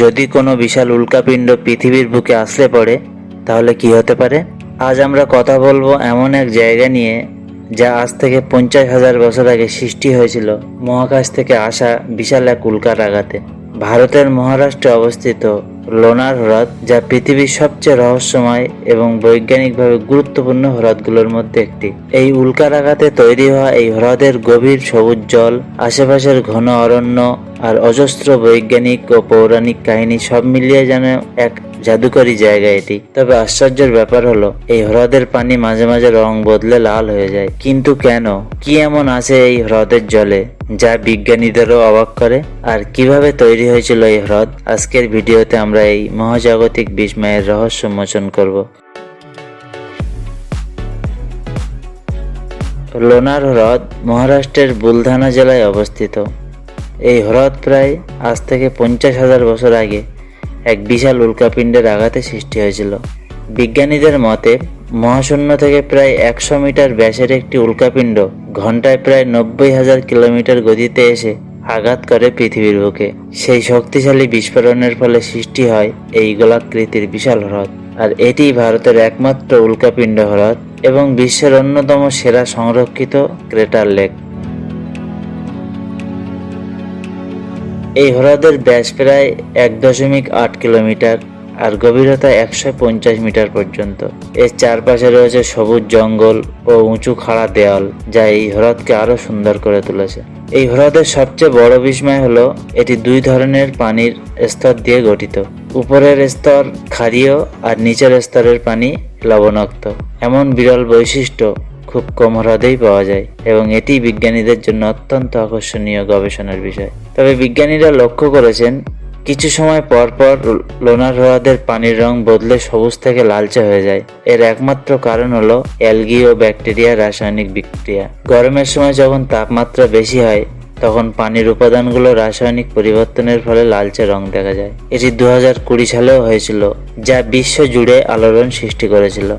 যদি কোনো বিশাল উল্কাপিণ্ড পৃথিবীর বুকে আসলে পড়ে, তাহলে কি হতে পারে? আজ আমরা কথা বলব এমন এক জায়গা নিয়ে, যা আজ থেকে পঞ্চাশ হাজার বছর আগে সৃষ্টি হয়েছিল মহাকাশ থেকে আসা বিশাল এক উল্কার আঘাতে। ভারতের মহারাষ্ট্রে অবস্থিত লোনার হ্রদ, যা পৃথিবীর সবচেয়ে রহস্যময় এবং বৈজ্ঞানিকভাবে গুরুত্বপূর্ণ হ্রদগুলোর মধ্যে একটি। এই উল্কার আঘাতে তৈরি হওয়া এই হ্রদের গভীর সবুজ জল, আশেপাশের ঘন অরণ্য আর অজস্র বৈজ্ঞানিক ও পৌরাণিক কাহিনী সব মিলিয়ে যেন এক জাদুকরী জায়গা এটি। তবে আশ্চর্যের ব্যাপার হলো, এই হ্রদের পানি মাঝে মাঝে রং বদলে লাল হয়ে যায়। কিন্তু কেন? কি এমন আছে এই হ্রদের জলে, যা বিজ্ঞানীদেরও অবাক করে? আর কীভাবে তৈরি হয়েছিল এই হ্রদ? আজকের ভিডিওতে আমরা এই মহাজাগতিক বিস্ময়ের রহস্য মোচন করব। লোনার হ্রদ মহারাষ্ট্রের বুলধানা জেলায় অবস্থিত। এই হ্রদ প্রায় আজ থেকে পঞ্চাশ হাজার বছর আগে এক বিশাল উল্কাপিণ্ডের আঘাতে সৃষ্টি হয়েছিল। বিজ্ঞানীদের মতে, মহাশূন্য থেকে প্রায় একশো মিটার ব্যাসের একটি উল্কাপিণ্ড ঘন্টায় প্রায় নব্বই হাজার কিলোমিটার গতিতে এসে আঘাত করে পৃথিবীর বুকে। সেই শক্তিশালী বিস্ফোরণের ফলে সৃষ্টি হয় এই গোলাকৃতির বিশাল হ্রদ। আর এটি ভারতের একমাত্র উল্কাপিণ্ড হ্রদ এবং বিশ্বের অন্যতম সেরা সংরক্ষিত ক্রেটার লেক। এই হ্রদের ব্যাস প্রায় এক দশমিক আট কিলোমিটার আর গভীরতা একশো পঞ্চাশ মিটার পর্যন্ত। এর চারপাশে রয়েছে সবুজ জঙ্গল ও উঁচু খাড়া দেওয়াল যা এই হ্রদকে আরও সুন্দর করে তুলেছে। এই হ্রদের সবচেয়ে বড় বিস্ময় হলো, এটি দুই ধরনের পানির স্তর দিয়ে গঠিত। উপরের স্তর ক্ষারীয় আর নিচের স্তরের পানি লবণাক্ত। এমন বিরল বৈশিষ্ট্য খুব কম হ্রদেই পাওয়া যায় এবং এটি বিজ্ঞানীদের জন্য অত্যন্ত আকর্ষণীয় গবেষণার বিষয়। তবে বিজ্ঞানীরা লক্ষ্য করেছেন, কিছু সময় পর পর লোনার হ্রদের পানির রং বদলে সবুজ থেকে লালচে হয়ে যায়। এর একমাত্র কারণ হলো অ্যালগি ও ব্যাকটেরিয়ার রাসায়নিক বিক্রিয়া। গরমের সময় যখন তাপমাত্রা বেশি হয়, তখন পানির উপাদানগুলো রাসায়নিক পরিবর্তনের ফলে লালচে রং দেখা যায়। এটি দু সালেও হয়েছিল, যা বিশ্ব জুড়ে আলোড়ন সৃষ্টি করেছিল।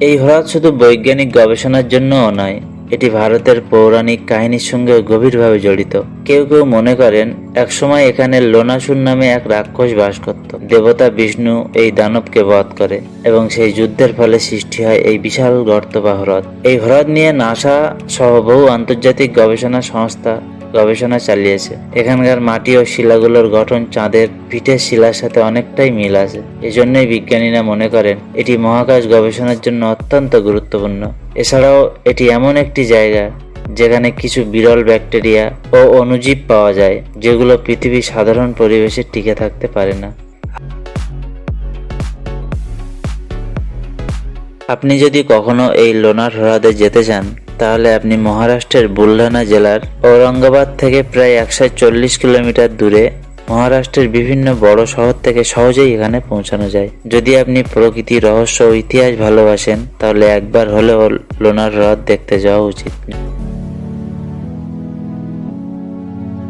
এই হ্রদ শুধু বৈজ্ঞানিক গবেষণার জন্যও নয়, এটি ভারতের পৌরাণিক কাহিনীর সঙ্গে গভীরভাবে জড়িত। কেউ কেউ মনে করেন, একসময় এখানে লোনাসুর নামে এক রাক্ষস বাস করত। দেবতা বিষ্ণু এই দানবকে বধ করে এবং সেই যুদ্ধের ফলে সৃষ্টি হয় এই বিশাল গর্ত বা হ্রদ। এই হ্রদ নিয়ে নাসা সহ বহু আন্তর্জাতিক গবেষণা সংস্থা গবেষণা চালিয়েছে। এখানকার মাটি ও শিলাগুলোর গঠন চাঁদের পিঠের শিলার সাথে অনেকটাই মিল আছে। এজন্যই বিজ্ঞানীরা মনে করেন, এটি মহাকাশ গবেষণার জন্য অত্যন্ত গুরুত্বপূর্ণ। এছাড়াও, এটি এমন একটি জায়গা, যেখানে কিছু বিরল ব্যাকটেরিয়া ও অণুজীব পাওয়া যায়, যেগুলো পৃথিবীর সাধারণ পরিবেশে টিকে থাকতে পারে না। আপনি যদি কখনো এই লোনার হ্রদে যেতে চান তাহলে আপনি মহারাষ্ট্রের বুল্লানা জেলার ঔরঙ্গাবাদ থেকে প্রায় একশো চল্লিশ কিলোমিটার দূরে মহারাষ্ট্রের বিভিন্ন বড় শহর থেকে সহজেই এখানে পৌঁছানো যায়। যদি আপনি প্রকৃতি রহস্য ও ইতিহাস ভালোবাসেন, তাহলে একবার হলেও লোনার হ্রদ দেখতে যাওয়া উচিত।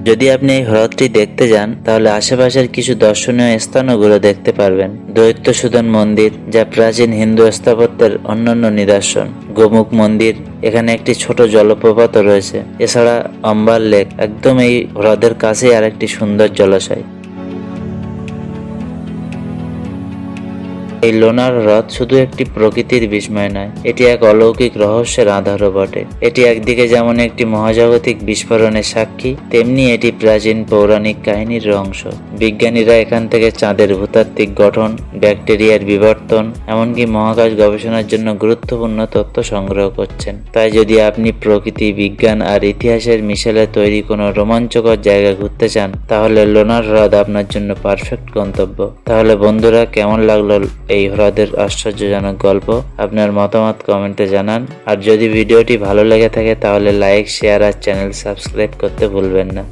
যদি আপনি এই হ্রদটি দেখতে যান, তাহলে আশেপাশের কিছু দর্শনীয় স্থানগুলো দেখতে পারবেন। দৈত্যসূদন মন্দির, যা প্রাচীন হিন্দু স্থাপত্যের অন্যান্য নিদর্শন। গোমুখ মন্দির, এখানে একটি ছোট জলপ্রপাত রয়েছে। এছাড়া অম্বার লেক, একদম এই হ্রদের কাছেই আরেকটি সুন্দর জলাশয়। এই লোনার হ্রদ শুধু একটি প্রকৃতির বিস্ময় নয়, এটি এক অলৌকিক রহস্যের আধারও বটে। এটি একদিকে যেমন একটি মহাজাগতিক বিস্ফোরণের সাক্ষী, তেমনি এটি প্রাচীন পৌরাণিক কাহিনীর অংশ। বিজ্ঞানীরা এখান থেকে চাঁদের ভূতাত্ত্বিক গঠন ব্যাকটেরিয়ার বিবর্তন, এমনকি মহাকাশ গবেষণার জন্য গুরুত্বপূর্ণ তথ্য সংগ্রহ করছেন। তাই যদি আপনি প্রকৃতি, বিজ্ঞান আর ইতিহাসের মিশেলে তৈরি কোনো রোমাঞ্চকর জায়গা ঘুরতে চান, তাহলে লোনার হ্রদ আপনার জন্য পারফেক্ট গন্তব্য। তাহলে বন্ধুরা, কেমন লাগল এই হ্রদের আশ্চর্যজনক গল্প? আপনার মতামত কমেন্টে জানান। আর যদি ভিডিওটি ভালো লেগে থাকে, তাহলে লাইক, শেয়ার আর চ্যানেল সাবস্ক্রাইব করতে ভুলবেন না।